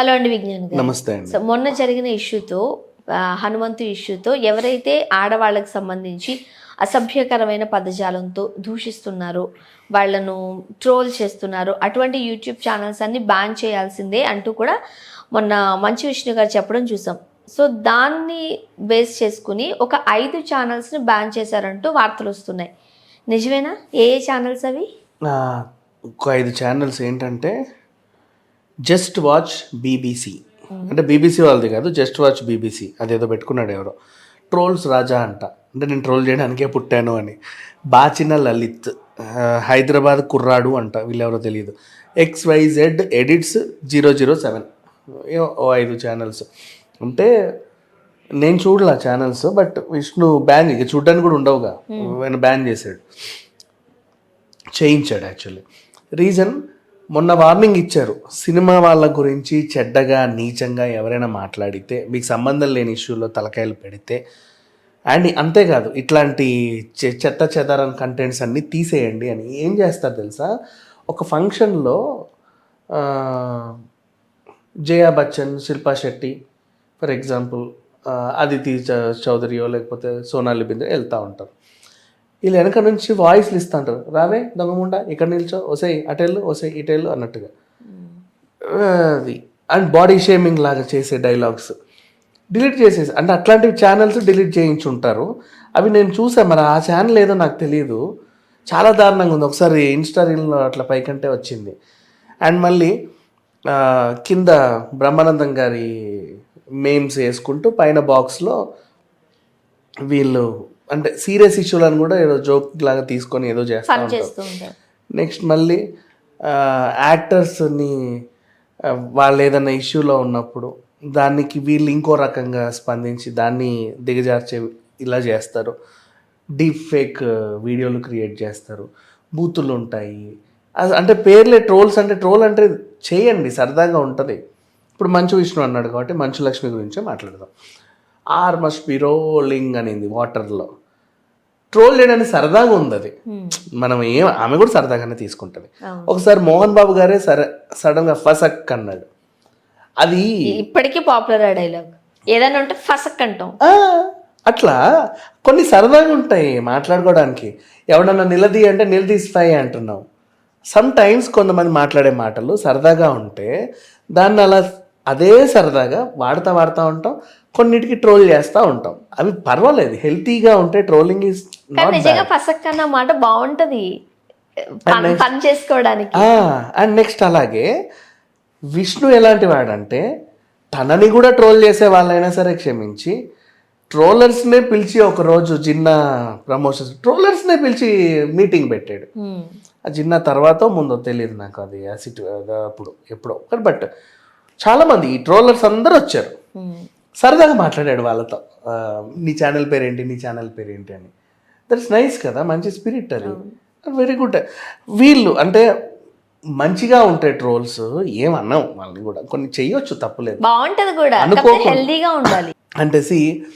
Hello అండి విజ్ఞాన్ గారు. నమస్తే సో మొన్న జరిగిన ఇష్యూతో హనుమంతు ఇష్యూతో ఎవరైతే ఆడవాళ్ళకి సంబంధించి అసభ్యకరమైన పదజాలంతో దూషిస్తున్నారో వాళ్ళను ట్రోల్ చేస్తున్నారో అటువంటి యూట్యూబ్ ఛానల్స్ అన్ని బ్యాన్ చేయాల్సిందే అంటూ కూడా మొన్న మంచు విష్ణు గారు చెప్పడం చూసాం. సో దాన్ని బేస్ చేసుకుని ఒక ఐదు ఛానల్స్ని బ్యాన్ చేశారంటూ వార్తలు వస్తున్నాయి. నిజమేనా? ఏ ఏ ఛానల్స్ అవి? ఒక ఐదు ఛానల్స్ ఏంటంటే జస్ట్ వాచ్ బీబీసీ. అంటే బీబీసీ వాళ్ళది కాదు జస్ట్ వాచ్ బీబీసీ. అదేదో పెట్టుకున్నాడు ఎవరో. ట్రోల్స్ రాజా అంట. అంటే నేను ట్రోల్ చేయడానికే పుట్టాను అని. బాచిన లలిత్. హైదరాబాద్ కుర్రాడు అంట. వీళ్ళెవరో తెలియదు X Y Z edits zero zero seven. ఓ ఐదు ఛానల్స్ అంటే నేను చూడలే ఛానల్స్ బట్ విష్ణు బ్యాన్ ఇక చూడడానికి కూడా ఉండవుగా. ఆయన బ్యాన్ చేశాడు. చేయించాడు యాక్చువల్లీ రీజన్ మొన్న వార్నింగ్ ఇచ్చారు. సినిమా వాళ్ళ గురించి చెడ్డగా నీచంగా ఎవరైనా మాట్లాడితే మీకు సంబంధం లేని ఇష్యూలో తలకాయలు పెడితే అండ్ అంతేకాదు ఇట్లాంటి చె- చెత్త చెదారం కంటెంట్స్ అన్నీ తీసేయండి అని ఏం చేస్తారు తెలుసా? ఒక ఫంక్షన్లో జయా బచ్చన్ శిల్పా శెట్టి ఫర్ ఎగ్జాంపుల్ అదితి చ- చౌదరియో లేకపోతే సోనాలి బిందే వెళ్తూ ఉంటారు. వీళ్ళు వెనక నుంచి వాయిస్లు ఇస్తుంటారు. రావే దొంగముండ ఇక్కడ నిల్చో ఒసై అటెళ్ళు ఒసై ఇటెళ్ళు అన్నట్టుగా. అది. అండ్ బాడీ షేమింగ్ లాగా చేసే డైలాగ్స్ డిలీట్ చేసేసి అంటే అట్లాంటివి ఛానల్స్ డిలీట్ చేయించుంటారు అవి నేను చూసాను మరి ఆ ఛానల్ ఏదో నాకు తెలియదు చాలా దారుణంగా ఉంది. ఒకసారి ఇన్స్టా రీల్లో అట్లా పైకంటే వచ్చింది. అండ్ మళ్ళీ కింద బ్రహ్మానందం గారి మేమ్స్ వేసుకుంటూ పైన బాక్స్లో వీళ్ళు అంటే సీరియస్ ఇష్యూలను కూడా ఏదో జోక్ లాగా తీసుకొని ఏదో చేస్తా ఉంటారు. నెక్స్ట్ మళ్ళీ యాక్టర్స్ని వాళ్ళు ఏదైనా ఇష్యూలో ఉన్నప్పుడు దానికి వీళ్ళు ఇంకో రకంగా స్పందించి దాన్ని దిగజార్చే ఇలా చేస్తారు. డీప్ ఫేక్ వీడియోలు క్రియేట్ చేస్తారు. బూతులు ఉంటాయి. అంటే పేర్లే ట్రోల్స్ అంటే ట్రోల్ అంటే చేయండి సరదాగా ఉంటుంది. ఇప్పుడు మంచు విష్ణు అన్నాడు కాబట్టి మంచు లక్ష్మి గురించే మాట్లాడదాం. ఆర్ మస్ట్ బి రోలింగ్ అనింది వాటర్లో ట్రోల్ చేయడానికి సరదాగా ఉంది అది మనం ఏం ఆమె కూడా సరదాగానే తీసుకుంటుంది. ఒకసారి మోహన్ బాబు గారే సరే సడన్గా ఫసక్ అన్నాడు. అది ఇప్పటికీ పాపులర్ ఆ డైలాగ్. ఏదైనా ఉంటే ఫసక్ అంటాం. అట్లా. కొన్ని సరదాగా ఉంటాయి మాట్లాడుకోవడానికి. ఎవడన్నా నిలదీ అంటే నిలదీస్తాయి అంటున్నావు సమ్ టైమ్స్ కొంతమంది మాట్లాడే మాటలు సరదాగా ఉంటే దాన్ని అలా అదే సరదాగా వాడుతూ వాడుతూ ఉంటాం. కొన్నిటికి ట్రోల్ చేస్తూ ఉంటాం. అవి పర్వాలేదు. హెల్తీగా ఉంటే ట్రోలింగ్ కానీ నిజంగా అన్న మాట బాగుంటది. పన్ చేసుకోవడానికి. అండ్ నెక్స్ట్ అలాగే విష్ణు ఎలాంటి వాడంటే తనని కూడా ట్రోల్ చేసే వాళ్ళైనా సరే క్షమించి ట్రోలర్స్నే పిలిచి ఒక రోజు జిన్న ప్రమోషన్స్ ట్రోలర్స్నే పిలిచి మీటింగ్ పెట్టాడు. ఆ జిన్న తర్వాత ముందో తెలియదు నాకు అది ఆ సిటు అప్పుడు ఎప్పుడో. బట్ చాలామంది ఈ ట్రోలర్స్ అందరూ వచ్చారు. సరదాగా మాట్లాడాడు వాళ్ళతో. నీ ఛానల్ పేరేంటి నీ ఛానల్ పేరేంటి అని. దట్స్ నైస్ కదా మంచి స్పిరిట్ అది. వెరీ గుడ్ వీళ్ళు అంటే మంచిగా ఉంటాయి ట్రోల్స్ ఏమన్నాం వాళ్ళని కూడా. కొన్ని చెయ్యొచ్చు తప్పులేదు బాగుంటది కూడా. హెల్దీగా ఉండాలి. అంటే సి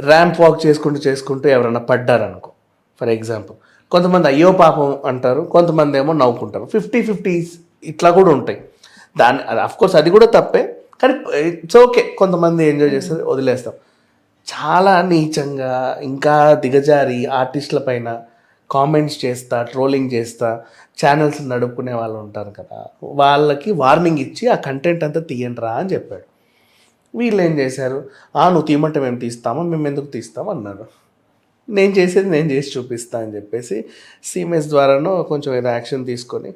ర్యాంప్ వాక్ చేసుకుంటూ చేసుకుంటూ ఎవరైనా పడ్డారనుకో ఫర్ ఎగ్జాంపుల్ కొంతమంది అయ్యో పాపం అంటారు కొంతమంది ఏమో నవ్వుకుంటారు. ఫిఫ్టీ ఫిఫ్టీ ఇట్లా కూడా ఉంటాయి. దాని అఫ్ కోర్స్ అది కూడా తప్పే కానీ ఇట్స్ ఓకే కొంతమంది ఎంజాయ్ చేస్తారు వదిలేస్తాం చాలా నీచంగా ఇంకా దిగజారి ఆర్టిస్టుల పైన కామెంట్స్ చేస్తా ట్రోలింగ్ చేస్తా ఛానల్స్ నడుపుకునే వాళ్ళు ఉంటారు కదా. వాళ్ళకి వార్నింగ్ ఇచ్చి ఆ కంటెంట్ అంతా తీయండి రా అని చెప్పాడు. వీళ్ళు ఏం చేశారు? ఆ నువ్వు తీయమంటే మేము తీస్తామా? మేము ఎందుకు తీస్తాం? అన్నారు. నేను చేసేది నేను చేసి చూపిస్తా అని చెప్పేసి సిఎంఎస్ ద్వారానో కొంచెం ఏదో యాక్షన్ తీసుకొని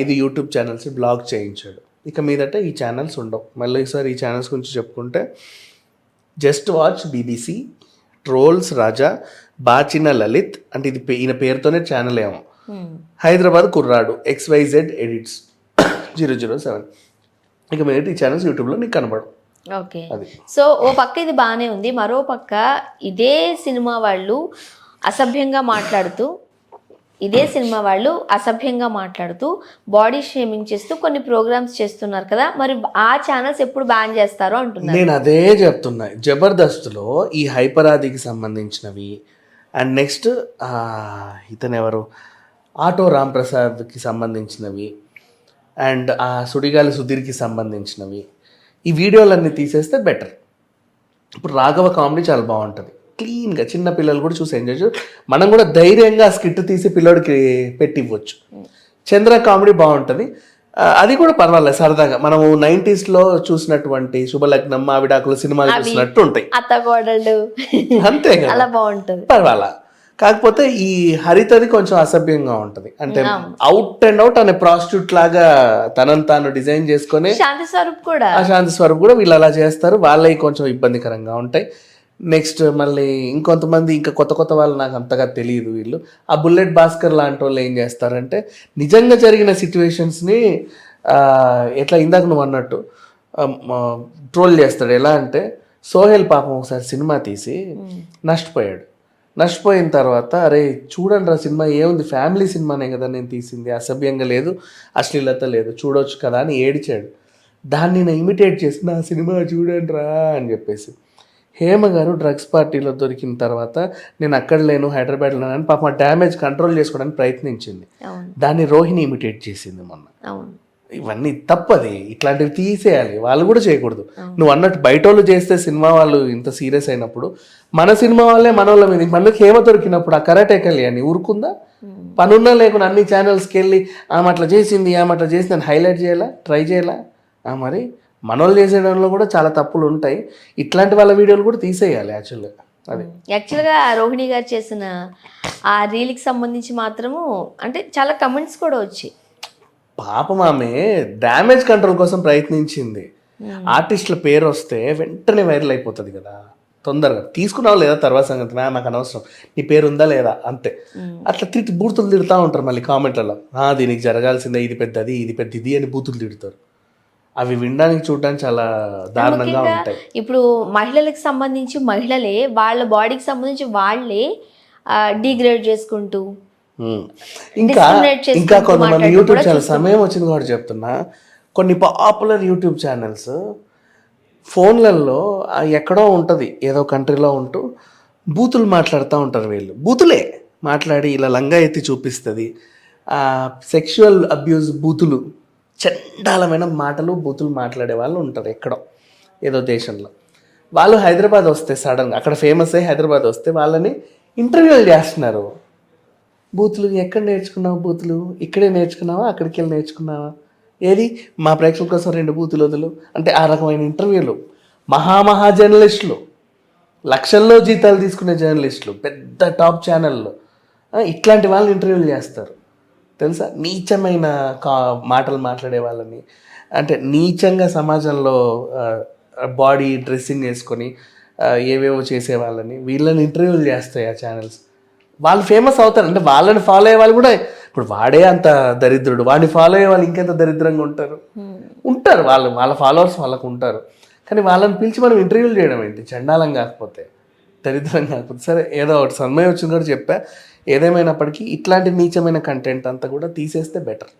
ఐదు యూట్యూబ్ ఛానల్స్ బ్లాక్ చేయించాడు. ఇక మీదట ఈ ఛానల్స్ ఉండవు. మళ్ళీ ఈసారి ఈ ఛానల్స్ గురించి చెప్పుకుంటే just watch BBC trolls Raja Bachina Lalit అంటే ఇది ఈయన పేరుతోనే ఛానల్ ఏమో. హ్మ్. హైదరాబాద్ కుర్రాడు X Y Z edits zero zero seven ఇక మీద ఈ ఛానల్స్ యూట్యూబ్లో నీకు కనబడు ఓకే అది. సో ఓ పక్క ఇది బాగానే ఉంది. మరో పక్క ఇదే సినిమా వాళ్ళు అసభ్యంగా మాట్లాడుతూ ఇదే సినిమా వాళ్ళు అసభ్యంగా మాట్లాడుతూ బాడీ షేమింగ్ చేస్తూ కొన్ని ప్రోగ్రామ్స్ చేస్తున్నారు కదా మరి ఆ ఛానల్స్ ఎప్పుడు బ్యాన్ చేస్తారో అంటున్నారు. నేను అదే చెప్తున్నా. జబర్దస్త్లో ఈ హైపరాదికి సంబంధించినవి అండ్ నెక్స్ట్ ఇతను ఎవరు? ఆటో రామ్ ప్రసాద్కి సంబంధించినవి అండ్ ఆ సుడిగాలి సుధీర్కి సంబంధించినవి. ఈ వీడియోలన్నీ తీసేస్తే బెటర్ ఇప్పుడు రాఘవ కామెడీ చాలా బాగుంటుంది. క్లీన్గా చిన్న పిల్లలు కూడా చూసి ఎంజాయ్ చేయొచ్చు. మనం కూడా ధైర్యంగా స్కిట్ తీసి పిల్లోడికి పెట్టి ఇవ్వచ్చు చంద్ర కామెడీ బాగుంటుంది. అది కూడా పర్వాలేదు సరదాగా. మనము 90s లో చూసినటువంటి శుభలగ్నం మావిడాకులు సినిమాలు చూసినట్టు ఉంటాయి. అంతే కదా. అలా బాగుంటది. పర్వాలా. కాకపోతే ఈ హరితది కొంచెం అసభ్యంగా ఉంటది. అంటే అవుట్ అండ్ అవుట్ అనే ప్రాస్టిట్యూట్ లాగా తనని తాను డిజైన్ చేసుకొని శాంతి స్వరూప్ కూడా. ఆ శాంతి స్వరూప్ కూడా వీళ్ళు అలా చేస్తారు. వాళ్ళవి కొంచెం ఇబ్బందికరంగా ఉంటాయి. నెక్స్ట్ మళ్ళీ ఇంకొంతమంది ఇంకా కొత్త కొత్త వాళ్ళు నాకు అంతగా తెలియదు వీళ్ళు. ఆ బుల్లెట్ భాస్కర్ లాంటి వాళ్ళు ఏం చేస్తారంటే నిజంగా జరిగిన సిచ్యువేషన్స్ని ఎట్లా ఇందాక నువ్వు అన్నట్టు ట్రోల్ చేస్తాడు. ఎలా అంటే సోహెల్ పాపం ఒకసారి సినిమా తీసి నష్టపోయాడు. నష్టపోయిన తర్వాత అరే చూడండి రా సినిమా ఏముంది? ఫ్యామిలీ సినిమానే కదా నేను తీసింది. అసభ్యంగా లేదు అశ్లీలత లేదు చూడొచ్చు కదా అని ఏడిచాడు. దాన్ని నేను ఇమిటేట్ చేసి నా సినిమా చూడండి రా అని చెప్పేసి. హేమ గారు డ్రగ్స్ పార్టీలో దొరికిన తర్వాత నేను అక్కడ లేను హైదరాబాద్లో అని పాప డ్యామేజ్ కంట్రోల్ చేసుకోవడానికి ప్రయత్నించింది. దాన్ని రోహిణి ఇమిటేట్ చేసింది మొన్న. ఇవన్నీ తప్పది. ఇట్లాంటివి తీసేయాలి. వాళ్ళు కూడా చేయకూడదు. నువ్వు అన్నట్టు బయట వాళ్ళు చేస్తే సినిమా వాళ్ళు ఇంత సీరియస్ అయినప్పుడు మన సినిమా వాళ్ళే మన వాళ్ళ మీద మనకి హేమ దొరికినప్పుడు ఆ కరాటే కళ్యాణి ఊరుకుందా? పనున్నా లేకుండా అన్ని ఛానల్స్కి వెళ్ళి ఆమె అట్లా చేసింది ఆమె అట్లా చేసింది అని హైలైట్ చేయాలా? ట్రై చేయాలా? మరి మనోళ్ళు చేసేయడంలో కూడా చాలా తప్పులు ఉంటాయి. ఇట్లాంటి వాళ్ళ వీడియోలు కూడా తీసేయాలి యాక్చువల్గా. అది. యాక్చువల్గా రోహిణి గారు చేసిన ఆ రీల్కి సంబంధించి మాత్రము అంటే చాలా కమెంట్స్ కూడా వచ్చాయి. పాపం ఆమె డ్యామేజ్ కంట్రోల్ కోసం ప్రయత్నించింది. ఆర్టిస్టుల పేరు వస్తే వెంటనే వైరల్ అయిపోతుంది కదా. తొందరగా. తీసుకున్నావు లేదా తర్వాత సంగతి? నాకు అనవసరం. నీ పేరు ఉందా లేదా? అంతే. అట్లా తిట్టి బూతులు తిడుతూ ఉంటారు మళ్ళీ కామెంట్లలో. "ఆ, దీనికి జరగాల్సిందే ఇది పెద్దది ఇది పెద్ద ఇది అని బూతులు తిడతారు. అవి వినడానికి చూడడానికి చాలా దారుణంగా ఉంటాయి. ఇప్పుడు మహిళలకు సంబంధించి మహిళలే వాళ్ళ బాడీకి సంబంధించి వాళ్ళే డిగ్రేడ్ చేసుకుంటూ. ఇంకా ఇంకా కొంతమంది యూట్యూబ్ ఛానల్ సమయం వచ్చింది కూడా చెప్తున్నా. కొన్ని పాపులర్ యూట్యూబ్ ఛానల్స్ ఫోన్లలో ఎక్కడో ఉంటుంది ఏదో కంట్రీలో ఉంటూ బూతులు మాట్లాడుతూ ఉంటారు వీళ్ళు. బూతులే మాట్లాడి ఇలా లంగా ఎత్తి చూపిస్తుంది. సెక్షువల్ అబ్యూజ్ బూతులు. చండాలమైన మాటలు బూతులు మాట్లాడే వాళ్ళు ఉంటారు ఎక్కడో ఏదో దేశంలో. వాళ్ళు హైదరాబాద్ వస్తే సడన్గా అక్కడ ఫేమస్ అయ్యి హైదరాబాద్ వస్తే వాళ్ళని ఇంటర్వ్యూలు చేస్తున్నారు. బూతులు ఎక్కడ నేర్చుకున్నావు బూతులు? ఇక్కడే నేర్చుకున్నావా? అక్కడికి వెళ్ళి నేర్చుకున్నావా? ఏది? మా ప్రేక్షకుల కోసం రెండు బూతులు వదులు. అంటే ఆ రకమైన ఇంటర్వ్యూలు. మహామహా జర్నలిస్టులు. లక్షల్లో జీతాలు తీసుకునే జర్నలిస్టులు. పెద్ద టాప్ ఛానల్లో. ఇట్లాంటి వాళ్ళని ఇంటర్వ్యూలు చేస్తారు. తెలుసా? నీచమైన కా మాటలు మాట్లాడే వాళ్ళని. అంటే నీచంగా సమాజంలో బాడీ డ్రెస్సింగ్ వేసుకొని ఏవేవో చేసే వాళ్ళని వీళ్ళని ఇంటర్వ్యూలు చేస్తాయి ఆ ఛానల్స్. వాళ్ళు ఫేమస్ అవుతారు. అంటే వాళ్ళని ఫాలో అయ్యే వాళ్ళు కూడా ఇప్పుడు వాడే అంత దరిద్రుడు వాడిని ఫాలో అయ్యే వాళ్ళు ఇంకెంత దరిద్రంగా ఉంటారు? ఉంటారు. వాళ్ళు వాళ్ళ ఫాలోవర్స్ వాళ్ళకు ఉంటారు. కానీ వాళ్ళని పిలిచి మనం ఇంటర్వ్యూలు చేయడం ఏంటి? చండాలం కాకపోతే దరిద్రం కాకపోతే. సరే ఏదో ఒకటి సమయం వచ్చింది కూడా చెప్పా. ఏదేమైనప్పటికీ ఇట్లాంటి నీచమైన కంటెంట్ అంతా కూడా తీసేస్తే బెటర్